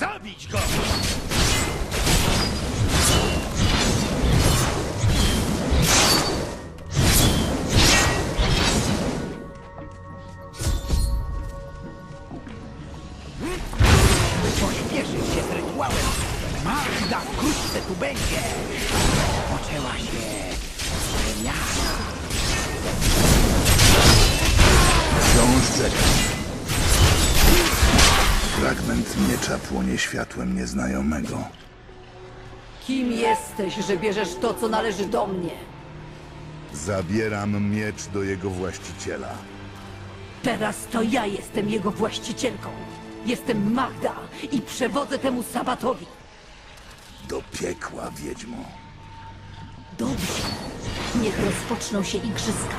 Zabić go! Pośpieszyć się z rytuałem. Magda wkrótce tu będzie. Fragment miecza płonie światłem nieznajomego. Kim jesteś, że bierzesz to, co należy do mnie? Zabieram miecz do jego właściciela. Teraz to ja jestem jego właścicielką. Jestem Magda i przewodzę temu sabatowi. Do piekła, wiedźmo. Dobrze. Niech rozpoczną się igrzyska.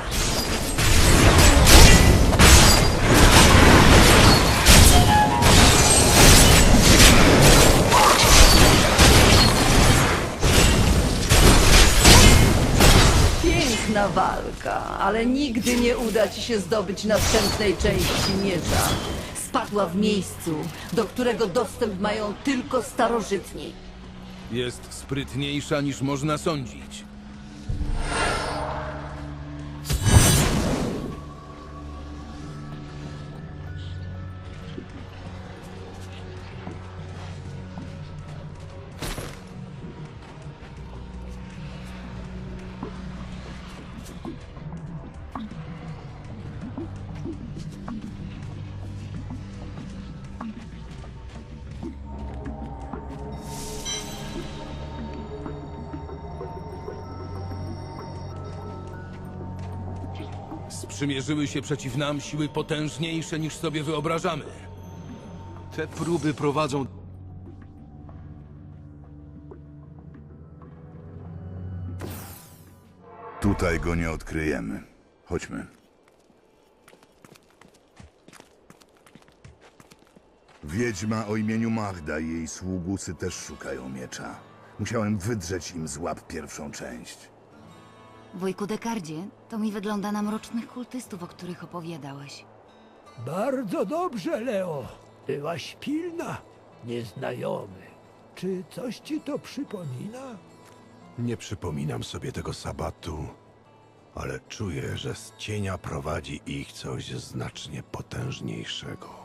Piękna walka, ale nigdy nie uda ci się zdobyć następnej części miecza. Spadła w miejscu, do którego dostęp mają tylko starożytni. Jest sprytniejsza niż można sądzić. Sprzymierzyły się przeciw nam siły potężniejsze niż sobie wyobrażamy. Te próby prowadzą Tutaj go nie odkryjemy. Chodźmy. Wiedźma o imieniu Magda i jej sługusy też szukają miecza. Musiałem wydrzeć im z łap pierwszą część. Wujku Dekardzie, to mi wygląda na mrocznych kultystów, o których opowiadałeś. Bardzo dobrze, Leo. Byłaś pilna, nieznajomy. Czy coś ci to przypomina? Nie przypominam sobie tego sabatu, ale czuję, że z cienia prowadzi ich coś znacznie potężniejszego.